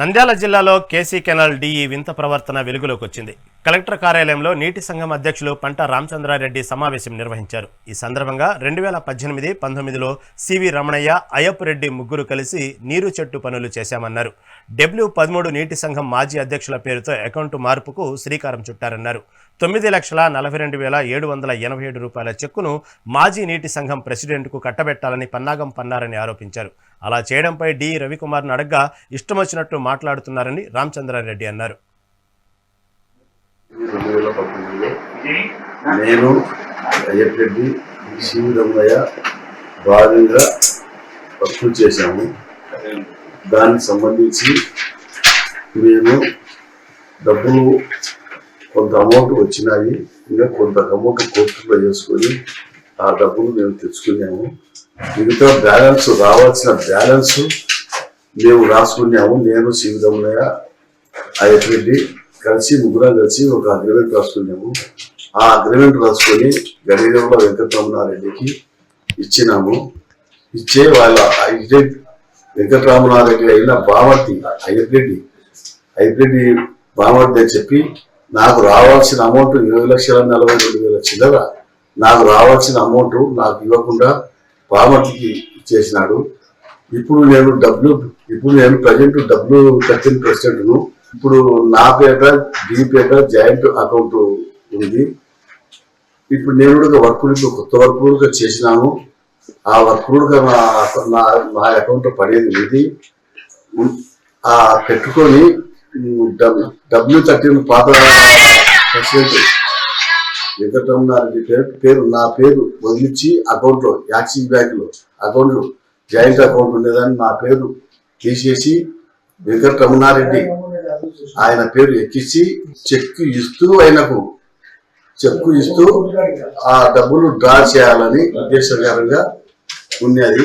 నంద్యాల జిల్లాలో KC canal DE వింత ప్రవర్తన వెలుగులోకి వచ్చింది కలెక్టర్ కార్యాలయంలో నీటి సంఘం అధ్యక్షులు పంట రామచంద్రారెడ్డి సమావేశం నిర్వహించారు. ఈ సందర్భంగా రెండు వేల పద్దెనిమిది పంతొమ్మిదిలో సివి రమణయ్య అయ్యప్పరెడ్డి ముగ్గురు కలిసి నీరు చెట్టు పనులు చేశామన్నారు. డబ్ల్యూ పదమూడు నీటి సంఘం మాజీ అధ్యక్షుల పేరుతో అకౌంట్ మార్పుకు శ్రీకారం చుట్టారన్నారు. తొమ్మిది లక్షల నలభై రెండు వేల ఏడు వందల ఎనభై ఏడు రూపాయల చెక్కును మాజీ నీటి సంఘం ప్రెసిడెంట్కు కట్టబెట్టాలని పన్నాగం పన్నారని ఆరోపించారు. అలా చేయడంపై డి. రవికుమార్ను అడగ్గా ఇష్టమొచ్చినట్టు మాట్లాడుతున్నారని రామచంద్రారెడ్డి అన్నారు. నేను అయ్యప్పరెడ్డి శివరమయ్య భారీగా వసూలు చేశాము. దానికి సంబంధించి మేము డబ్బులు కొంత అమౌంట్ వచ్చినాయి. ఇంకా కొంత అమౌంట్ కోర్టులో చేసుకొని ఆ డబ్బులు మేము తెచ్చుకున్నాము. మిగతా బ్యాలెన్స్ రావాల్సిన బ్యాలెన్స్ మేము రాసుకున్నాము. నేను శివరమయ్య అయ్యప్పరెడ్డి కలిసి ముగ్గురం కలిసి ఒక అగ్రిమెంట్ రాసుకున్నాము. ఆ అగ్రిమెంట్ రాసుకొని గడిగంలో వెంకటరమణారెడ్డికి ఇచ్చినాము. ఇచ్చే వాళ్ళ హైబ్రిడ్ వెంకటరామనారెడ్డి అయిన బామర్తి హైబ్రిడ్ హైబ్రిడ్ బామర్తి అని చెప్పి నాకు రావాల్సిన అమౌంట్ ఇరవై లక్షల నలభై రెండు వేల చిల్లర. నాకు రావాల్సిన అమౌంట్ నాకు ఇవ్వకుండా పామర్తికి ఇచ్చేసినాడు. ఇప్పుడు నేను డబ్ల్యూ ఇప్పుడు నేను ప్రజెంట్ డబ్ల్యూ థర్టీన్ ప్రెసిడెంట్ను. ఇప్పుడు నా పేట డీ పేట జాయింట్ అకౌంట్ ఉంది. ఇప్పుడు నేను కూడా వర్క్ కొత్త వర్క్ కూడా చేసినాను. ఆ వర్క్ కూడా నా నా నా అకౌంట్ పడేది ఇది ఆ పెట్టుకొని డబ్ల్యూ థర్టీన్ పాత ప్రెసిడెంట్ వెంకటరమణారెడ్డి పేరు పేరు నా పేరు వదిలించి అకౌంట్లో యాక్సిస్ బ్యాంక్లో అకౌంట్లో జాయింట్ అకౌంట్ ఉండేదాన్ని నా పేరు తీసేసి వెంకటరమణారెడ్డి ఆయన పేరు ఎక్కించి చెక్ ఇస్తూ ఆయనకు చెక్కు ఇస్తూ ఆ డబ్బులు డ్రా చేయాలని ఉద్దేశకరంగా ఉన్నది.